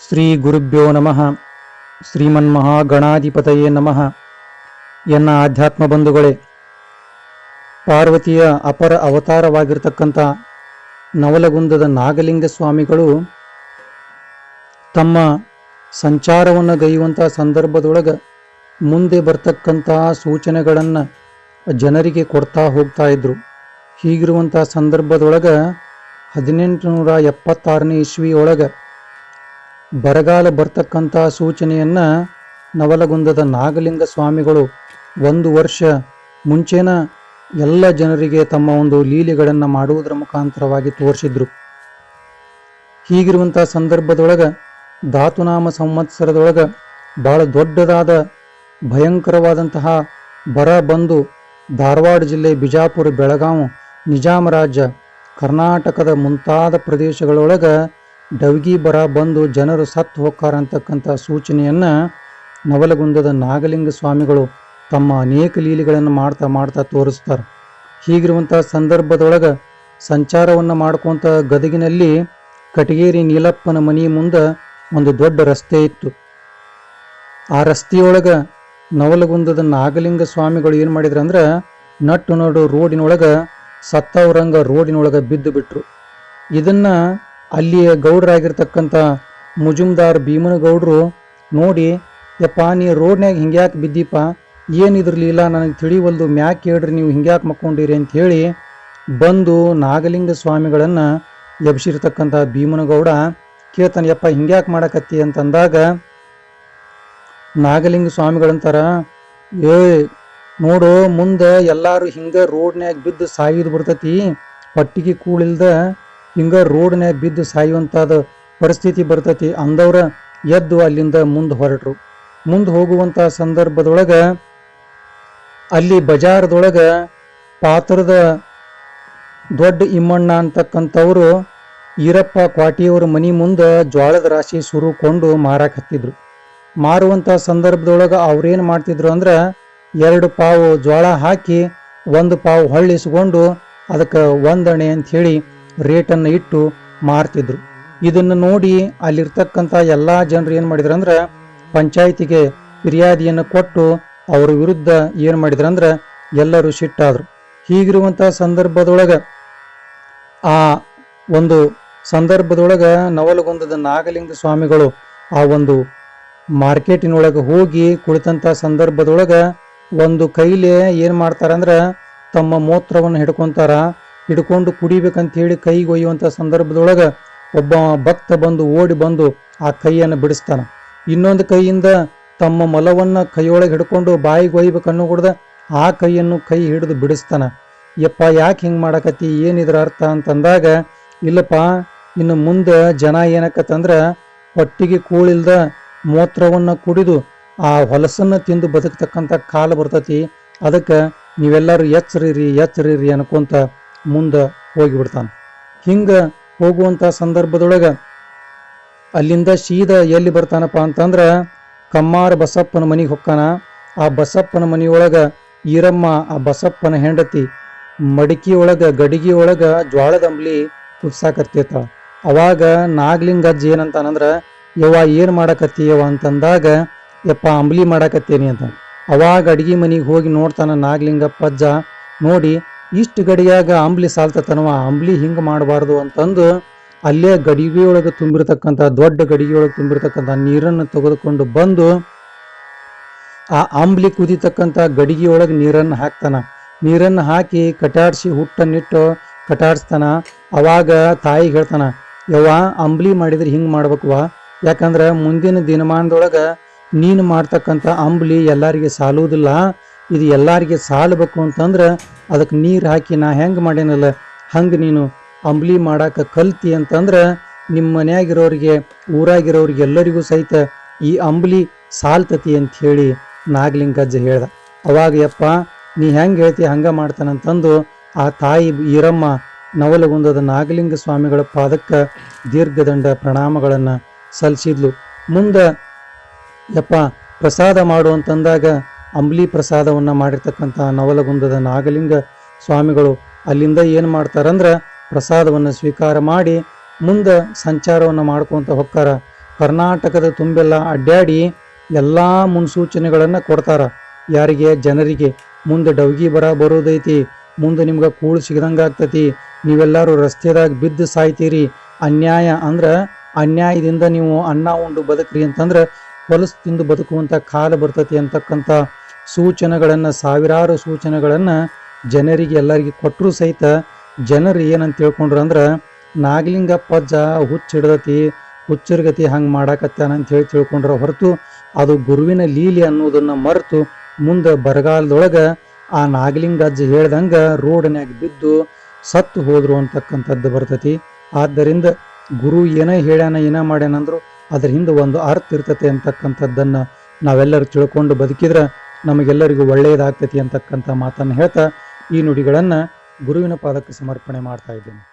ಶ್ರೀ ಗುರುಭ್ಯೋ ನಮಃ. ಶ್ರೀಮನ್ಮಹಾಗಣಾಧಿಪತಯೇ ನಮಃ. ಎನ್ನ ಆಧ್ಯಾತ್ಮ ಬಂಧುಗಳೇ ಪಾರ್ವತಿಯ ಅಪರ ಅವತಾರವಾಗಿರ್ತಕ್ಕಂಥ ನವಲಗುಂದದ ನಾಗಲಿಂಗ ಸ್ವಾಮಿಗಳು ತಮ್ಮ ಸಂಚಾರವನ್ನು ಗೈಯುವಂಥ ಸಂದರ್ಭದೊಳಗೆ ಮುಂದೆ ಬರ್ತಕ್ಕಂಥ ಸೂಚನೆಗಳನ್ನು ಜನರಿಗೆ ಕೊಡ್ತಾ ಹೋಗ್ತಾ ಇದ್ರು. ಹೀಗಿರುವಂಥ ಸಂದರ್ಭದೊಳಗೆ ಹದಿನೆಂಟುನೂರ ಎಪ್ಪತ್ತಾರನೇ ಇಸ್ವಿಯೊಳಗೆ ಬರಗಾಲ ಬರ್ತಕ್ಕಂಥ ಸೂಚನೆಯನ್ನು ನವಲಗುಂದದ ನಾಗಲಿಂಗ ಸ್ವಾಮಿಗಳು ಒಂದು ವರ್ಷ ಮುಂಚೆನ ಎಲ್ಲ ಜನರಿಗೆ ತಮ್ಮ ಒಂದು ಲೀಲೆಗಳನ್ನು ಮಾಡುವುದರ ಮುಖಾಂತರವಾಗಿ ತೋರಿಸಿದ್ರು. ಹೀಗಿರುವಂಥ ಸಂದರ್ಭದೊಳಗೆ ಧಾತುನಾಮ ಸಂವತ್ಸರದೊಳಗೆ ಬಹಳ ದೊಡ್ಡದಾದ ಭಯಂಕರವಾದಂತಹ ಬರ ಬಂದು ಧಾರವಾಡ ಜಿಲ್ಲೆ ಬಿಜಾಪುರ ಬೆಳಗಾವಿ ನಿಜಾಮ ರಾಜ್ಯ ಕರ್ನಾಟಕದ ಮುಂತಾದ ಪ್ರದೇಶಗಳೊಳಗೆ ಡವಗಿ ಬರ ಬಂದು ಜನರು ಸತ್ತು ಹೋಗ್ತಾರಂತಕ್ಕಂಥ ಸೂಚನೆಯನ್ನು ನವಲಗುಂದದ ನಾಗಲಿಂಗ ಸ್ವಾಮಿಗಳು ತಮ್ಮ ಅನೇಕ ಲೀಲೆಗಳನ್ನು ಮಾಡ್ತಾ ಮಾಡ್ತಾ ತೋರಿಸ್ತಾರೆ. ಹೀಗಿರುವಂಥ ಸಂದರ್ಭದೊಳಗೆ ಸಂಚಾರವನ್ನು ಮಾಡ್ಕೊತ ಗದಗಿನಲ್ಲಿ ಕಟಗೇರಿ ನೀಲಪ್ಪನ ಮನೆ ಮುಂದೆ ಒಂದು ದೊಡ್ಡ ರಸ್ತೆ ಇತ್ತು. ಆ ರಸ್ತೆಯೊಳಗೆ ನವಲಗುಂದದ ನಾಗಲಿಂಗ ಸ್ವಾಮಿಗಳು ಏನು ಮಾಡಿದ್ರು ಅಂದ್ರೆ ನಟ್ಟು ನಡು ರೋಡಿನೊಳಗೆ ಸತ್ತವರಂಗ ರೋಡಿನೊಳಗೆ ಬಿದ್ದು ಬಿಟ್ರು ಇದನ್ನ ಅಲ್ಲಿಯ ಗೌಡ್ರಾಗಿರ್ತಕ್ಕಂಥ ಮುಜುಮ್ದಾರ್ ಭೀಮನಗೌಡರು ನೋಡಿ, ಯಪ್ಪ, ನೀ ರೋಡ್ನ್ಯಾಗ ಹಿಂಗ್ಯಾಕೆ ಬಿದ್ದೀಪ ಏನಿದ್ರಲಿಲ್ಲ ನನಗೆ ತಿಳಿವಲ್ದು, ಮ್ಯಾಕ್ ಹೇಳ್ರಿ, ನೀವು ಹಿಂಗ್ಯಾಕೆ ಮಕ್ಕೊಂಡಿರಿ ಅಂತ ಹೇಳಿ ಬಂದು ನಾಗಲಿಂಗ ಸ್ವಾಮಿಗಳನ್ನು ಎಬ್ಸಿರ್ತಕ್ಕಂಥ ಭೀಮನಗೌಡ ಕೇಳ್ತಾನೆ, ಯಪ್ಪ, ಹಿಂಗ್ಯಾಕೆ ಮಾಡಕತ್ತಿ ಅಂತಂದಾಗ ನಾಗಲಿಂಗ ಸ್ವಾಮಿಗಳಂತಾರ ಏ ನೋಡು, ಮುಂದೆ ಎಲ್ಲರೂ ಹಿಂಗೆ ರೋಡ್ನ್ಯಾಗ ಬಿದ್ದು ಸಾಯಿದು ಬರ್ತೈತಿ, ಪಟ್ಟಿಗೆ ಕೂಳಿಲ್ದ ಹಿಂಗ ರೋಡ್ನ್ಯಾಗ ಬಿದ್ದು ಸಾಯುವಂತಾದ ಪರಿಸ್ಥಿತಿ ಬರ್ತತಿ ಅಂದವ್ರ ಎದ್ದು ಅಲ್ಲಿಂದ ಮುಂದೆ ಹೊರಟ್ರು. ಮುಂದೆ ಹೋಗುವಂತ ಸಂದರ್ಭದೊಳಗೆ ಅಲ್ಲಿ ಬಜಾರ್ದೊಳಗೆ ಪಾತ್ರದ ದೊಡ್ಡ ಇಮ್ಮಣ್ಣ ಅಂತಕ್ಕಂಥವ್ರು ಈರಪ್ಪ ಕ್ವಾಟಿಯವ್ರ ಮನಿ ಮುಂದೆ ಜ್ವಾಳದ ರಾಶಿ ಸುರುಕೊಂಡು ಮಾರಾಕ್ ಹತ್ತಿದ್ರು. ಮಾರುವಂಥ ಸಂದರ್ಭದೊಳಗೆ ಅವ್ರೇನು ಮಾಡ್ತಿದ್ರು ಅಂದ್ರೆ ಎರಡು ಪಾವು ಜ್ವಾಳ ಹಾಕಿ ಒಂದು ಪಾವು ಹೊಳ್ಳಿಸ್ಕೊಂಡು ಅದಕ್ಕೆ ಒಂದಣೆ ಅಂತ ಹೇಳಿ ರೇಟನ್ನು ಇಟ್ಟು ಮಾರ್ತಿದ್ರು. ಇದನ್ನು ನೋಡಿ ಅಲ್ಲಿರ್ತಕ್ಕಂಥ ಎಲ್ಲ ಜನರು ಏನು ಮಾಡಿದ್ರು ಅಂದ್ರೆ ಪಂಚಾಯಿತಿಗೆ ಫಿರ್ಯಾದಿಯನ್ನು ಕೊಟ್ಟು ಅವ್ರ ವಿರುದ್ಧ ಏನು ಮಾಡಿದ್ರು ಅಂದ್ರೆ ಎಲ್ಲರೂ ಸಿಟ್ಟಾದರು. ಹೀಗಿರುವಂಥ ಸಂದರ್ಭದೊಳಗೆ ಆ ಒಂದು ಸಂದರ್ಭದೊಳಗೆ ನವಲಗುಂದದ ನಾಗಲಿಂಗ ಸ್ವಾಮಿಗಳು ಆ ಒಂದು ಮಾರ್ಕೆಟಿನೊಳಗೆ ಹೋಗಿ ಕುಳಿತಂಥ ಸಂದರ್ಭದೊಳಗೆ ಒಂದು ಕೈಲಿ ಏನು ಮಾಡ್ತಾರಂದ್ರೆ ತಮ್ಮ ಮೂತ್ರವನ್ನು ಹಿಡ್ಕೊಂತಾರ. ಹಿಡ್ಕೊಂಡು ಕುಡಿಬೇಕಂತ ಹೇಳಿ ಕೈಗೆ ಒಯ್ಯುವಂಥ ಸಂದರ್ಭದೊಳಗೆ ಒಬ್ಬ ಭಕ್ತ ಬಂದು ಓಡಿ ಬಂದು ಆ ಕೈಯನ್ನು ಬಿಡಿಸ್ತಾನೆ. ಇನ್ನೊಂದು ಕೈಯಿಂದ ತಮ್ಮ ಮಲವನ್ನು ಕೈಯೊಳಗೆ ಹಿಡ್ಕೊಂಡು ಬಾಯಿಗೆ ಒಯ್ಬೇಕನ್ನು ಕೂಡ್ದ ಆ ಕೈಯನ್ನು ಕೈ ಹಿಡಿದು ಬಿಡಿಸ್ತಾನೆ. ಯಪ್ಪ, ಯಾಕೆ ಹಿಂಗೆ ಮಾಡಕತ್ತಿ? ಏನಿದ್ರ ಅರ್ಥ ಅಂತಂದಾಗ, ಇಲ್ಲಪ್ಪ, ಇನ್ನು ಮುಂದೆ ಜನ ಏನಕ್ಕತ್ತಂದ್ರೆ ಹೊಟ್ಟಿಗೆ ಕೂಳಿಲ್ದ ಮೂತ್ರವನ್ನು ಕುಡಿದು ಆ ಹೊಲಸನ್ನ ತಿಂದು ಬದುಕ್ತಕ್ಕಂಥ ಕಾಲ ಬರ್ತತಿ. ಅದಕ್ಕೆ ನೀವೆಲ್ಲರೂ ಎಚ್ಚರಿರಿ ಎಚ್ಚರಿರಿ ಅನ್ಕೊಂತ ಮುಂದೆ ಹೋಗಿಬಿಡ್ತಾನೆ. ಹಿಂಗೆ ಹೋಗುವಂಥ ಸಂದರ್ಭದೊಳಗೆ ಅಲ್ಲಿಂದ ಸೀದಾ ಎಲ್ಲಿ ಬರ್ತಾನಪ್ಪ ಅಂತಂದ್ರೆ ಕಮ್ಮಾರ ಬಸಪ್ಪನ ಮನೆಗೆ ಹೊಕ್ಕಾನ. ಆ ಬಸಪ್ಪನ ಮನೆಯೊಳಗೆ ಈರಮ್ಮ, ಆ ಬಸಪ್ಪನ ಹೆಂಡತಿ ಮಡಿಕೆ ಒಳಗೆ ಗಡಿಗೆ ಒಳಗೆ ಜ್ವಾಳದ ಅಂಬ್ಲಿ ಕುದ್ಸಾಕತ್ತಿರ್ತಾಳ. ಅವಾಗ ನಾಗ್ಲಿಂಗ ಅಜ್ಜಿ ಏನಂತಾನಂದ್ರ, ಯವ್ವ ಏನು ಮಾಡಕತ್ತಿ ಯವ್ವ ಅಂತಂದಾಗ, ಯಪ್ಪ ಅಂಬ್ಲಿ ಮಾಡಕತ್ತೇನಿ ಅಂತ ಅವಾಗ ಅಡಿಗೆ ಮನೆಗೆ ಹೋಗಿ ನೋಡ್ತಾನ ನಾಗ್ಲಿಂಗಪ್ಪ ಅಜ್ಜ, ನೋಡಿ ಇಷ್ಟು ಗಡಿಯಾಗ ಅಂಬ್ಲಿ ಸಾಲ್ತತನವ, ಅಂಬ್ಲಿ ಹಿಂಗೆ ಮಾಡಬಾರ್ದು ಅಂತಂದು ಅಲ್ಲೇ ಗಡಿಗೆಯೊಳಗೆ ತುಂಬಿರತಕ್ಕಂಥ ದೊಡ್ಡ ಗಡಿಗೆಯೊಳಗೆ ತುಂಬಿರತಕ್ಕಂಥ ನೀರನ್ನು ತೆಗೆದುಕೊಂಡು ಬಂದು ಆ ಅಂಬ್ಲಿ ಕುದಿತಕ್ಕಂಥ ಗಡಿಗೆಯೊಳಗೆ ನೀರನ್ನು ಹಾಕ್ತಾನ. ನೀರನ್ನು ಹಾಕಿ ಕಟಾಡಿಸಿ ಹುಟ್ಟನ್ನಿಟ್ಟು ಕಟಾಡ್ಸ್ತಾನ. ಅವಾಗ ತಾಯಿ ಹೇಳ್ತಾನ, ಯವ್ವ, ಅಂಬ್ಲಿ ಮಾಡಿದ್ರೆ ಹಿಂಗೆ ಮಾಡ್ಬೇಕವ್ವ. ಯಾಕಂದ್ರೆ ಮುಂದಿನ ದಿನಮಾನದೊಳಗೆ ನೀನು ಮಾಡ್ತಕ್ಕಂಥ ಅಂಬ್ಲಿ ಎಲ್ಲರಿಗೆ ಸಾಲುವುದಿಲ್ಲ. ಇದು ಎಲ್ಲರಿಗೆ ಸಾಲಬೇಕು ಅಂತಂದ್ರೆ ಅದಕ್ಕೆ ನೀರು ಹಾಕಿ ನಾ ಹೆಂಗೆ ಮಾಡೇನಲ್ಲ? ಹಂಗೆ ನೀನು ಅಂಬ್ಲಿ ಮಾಡಾಕ ಕಲ್ತಿ ಅಂತಂದ್ರೆ ನಿಮ್ಮ ಮನೆಯಾಗಿರೋರಿಗೆ, ಊರಾಗಿರೋರಿಗೆ ಎಲ್ಲರಿಗೂ ಸಹಿತ ಈ ಅಂಬ್ಲಿ ಸಾಲ್ತತಿ ಅಂತ ಹೇಳಿ ನಾಗಲಿಂಗಜ್ಜ ಹೇಳ್ದ. ಅವಾಗ ಯಪ್ಪ, ನೀ ಹೆಂಗೆ ಹೇಳ್ತಿ ಹಂಗೆ ಮಾಡ್ತಾನಂತಂದು ಆ ತಾಯಿ ಈರಮ್ಮ ನವಲಗುಂದದ ನಾಗಲಿಂಗ ಸ್ವಾಮಿಗಳ ಪಾದಕ್ಕೆ ದೀರ್ಘದಂಡ ಪ್ರಣಾಮಗಳನ್ನು ಸಲ್ಲಿಸಿದ್ಲು ಮುಂದೆ ಯಪ್ಪ ಪ್ರಸಾದ ಮಾಡು ಅಂತಂದಾಗ ಅಂಬ್ಲಿ ಪ್ರಸಾದವನ್ನು ಮಾಡಿರ್ತಕ್ಕಂಥ ನವಲಗುಂದದ ನಾಗಲಿಂಗ ಸ್ವಾಮಿಗಳು ಅಲ್ಲಿಂದ ಏನು ಮಾಡ್ತಾರಂದ್ರೆ ಪ್ರಸಾದವನ್ನು ಸ್ವೀಕಾರ ಮಾಡಿ ಮುಂದೆ ಸಂಚಾರವನ್ನು ಮಾಡ್ಕೊತ ಹೋಗ್ತಾರ ಕರ್ನಾಟಕದ ತುಂಬೆಲ್ಲ ಅಡ್ಡಾಡಿ ಎಲ್ಲ ಮುನ್ಸೂಚನೆಗಳನ್ನು ಕೊಡ್ತಾರ. ಯಾರಿಗೆ? ಜನರಿಗೆ. ಮುಂದೆ ಡೌಗಿ ಬರ ಬರೋದೈತಿ. ಮುಂದೆ ನಿಮ್ಗೆ ಕೂಳು ಸಿಗದಂಗೆ ಆಗ್ತೈತಿ. ನೀವೆಲ್ಲರೂ ರಸ್ತೆದಾಗ ಬಿದ್ದು ಸಾಯ್ತೀರಿ. ಅನ್ಯಾಯ ಅಂದ್ರೆ ಅನ್ಯಾಯದಿಂದ ನೀವು ಅನ್ನ ಉಂಡು ಬದುಕ್ರಿ ಅಂತಂದ್ರೆ ಹೊಲಸು ತಿಂದು ಬದುಕುವಂಥ ಕಾಲ ಬರ್ತತಿ ಅಂತಕ್ಕಂಥ ಸೂಚನೆಗಳನ್ನು, ಸಾವಿರಾರು ಸೂಚನೆಗಳನ್ನು ಜನರಿಗೆ ಎಲ್ಲರಿಗೆ ಕೊಟ್ಟರು ಸಹಿತ ಜನರು ಏನಂತ ತಿಳ್ಕೊಂಡ್ರು ಅಂದ್ರೆ, ನಾಗಲಿಂಗಪ್ಪ ಅಜ್ಜ ಹುಚ್ಚಿಡ್ದತಿ ಹುಚ್ಚಿರ್ಗತಿ ಹಂಗೆ ಮಾಡಾಕತ್ತಾನ ಅಂತ ಹೇಳಿ ತಿಳ್ಕೊಂಡ್ರ ಹೊರತು ಅದು ಗುರುವಿನ ಲೀಲೆ ಅನ್ನೋದನ್ನು ಮರೆತು ಮುಂದೆ ಬರಗಾಲದೊಳಗೆ ಆ ನಾಗಲಿಂಗ ಅಜ್ಜ ಹೇಳ್ದಂಗೆ ರೋಡ್ನ್ಯಾಗ ಬಿದ್ದು ಸತ್ತು ಹೋದ್ರು ಅಂತಕ್ಕಂಥದ್ದು ಬರ್ತತಿ. ಆದ್ದರಿಂದ ಗುರು ಏನೇ ಹೇಳ್ಯಾನ, ಏನೇ ಮಾಡ್ಯಾನಂದ್ರು ಅದ್ರ ಹಿಂದೆ ಒಂದು ಅರ್ಥ ಇರ್ತತೆ ಅಂತಕ್ಕಂಥದ್ದನ್ನು ನಾವೆಲ್ಲರೂ ತಿಳ್ಕೊಂಡು ಬದುಕಿದ್ರೆ ನಮಗೆಲ್ಲರಿಗೂ ಒಳ್ಳೆಯದಾಗ್ತೈತಿ ಅಂತಕ್ಕಂಥ ಮಾತನ್ನು ಹೇಳ್ತಾ ಈ ನುಡಿಗಳನ್ನು ಗುರುವಿನ ಪಾದಕ್ಕೆ ಸಮರ್ಪಣೆ ಮಾಡ್ತಾ ಇದ್ದೇನೆ.